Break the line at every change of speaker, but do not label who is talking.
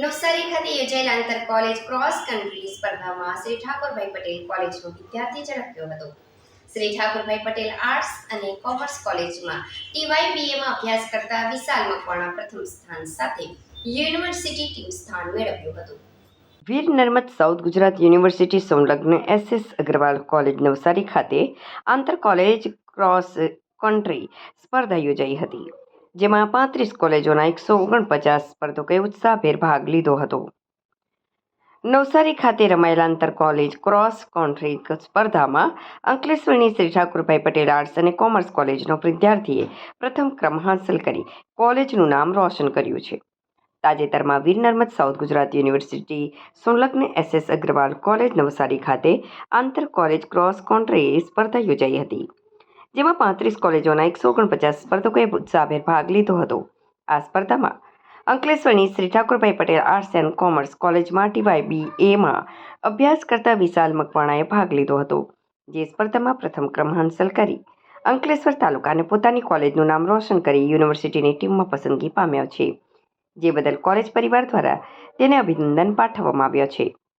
નવસારી ખાતે યોજાયેલ આંતર કોલેજ ક્રોસ કન્ટ્રી સ્પર્ધામાં શ્રી ઠાકોરભાઈ પટેલ કોલેજનો વિદ્યાર્થી ઝડપ્યો હતો. શ્રી ઠાકોરભાઈ પટેલ આર્ટ્સ અને કોમર્સ કોલેજમાં ટીવાયબીએમાં અભ્યાસ કરતા વિશાલ મકવાણા પ્રથમ સ્થાન સાથે યુનિવર્સિટી ટીમ સ્થાન મેળવ્યું હતું.
વીર નર્મદ સાઉથ ગુજરાત યુનિવર્સિટી સંલગ્ન S S Agrawal college Navsari ખાતે આંતર કોલેજ ક્રોસ કન્ટ્રી સ્પર્ધા યોજાઈ હતી. જેમાં પાંત્રીસ કોલેજોના એકસો ઓગણપચાસ સ્પર્ધકોએ ઉત્સાહભેર ભાગ લીધો હતો. નવસારી ખાતે રમાયેલા આંતર કોલેજ ક્રોસ કન્ટ્રી સ્પર્ધામાં અંકલેશ્વરની શ્રી ઠાકુરભાઈ પટેલ આર્ટ્સ અને કોમર્સ કોલેજનો વિદ્યાર્થીએ પ્રથમ ક્રમ હાંસલ કરી કોલેજનું નામ રોશન કર્યું છે. તાજેતરમાં વીર નર્મદ સાઉથ ગુજરાત યુનિવર્સિટી સંલગ્ન એસએસ અગ્રવાલ કોલેજ નવસારી ખાતે આંતર કોલેજ ક્રોસ કોન્ટ્રી સ્પર્ધા યોજાઈ હતી. જેમાં પાંત્રીસ કોલેજોના એકસો ઓગણપચાસ સ્પર્ધકોએ ઉત્સાહભેર ભાગ લીધો હતો. આ સ્પર્ધામાં અંકલેશ્વરની Shri Thakorbhai Patel arts and commerce કોલેજમાં ટીવાય બી એમાં અભ્યાસ કરતા વિશાલ મકવાણાએ ભાગ લીધો હતો. જે સ્પર્ધામાં પ્રથમ ક્રમ હાંસલ કરી અંકલેશ્વર તાલુકાને પોતાની કોલેજનું નામ રોશન કરી યુનિવર્સિટીની ટીમમાં પસંદગી પામ્યો છે. જે બદલ કોલેજ પરિવાર દ્વારા તેને અભિનંદન પાઠવવામાં આવ્યો છે.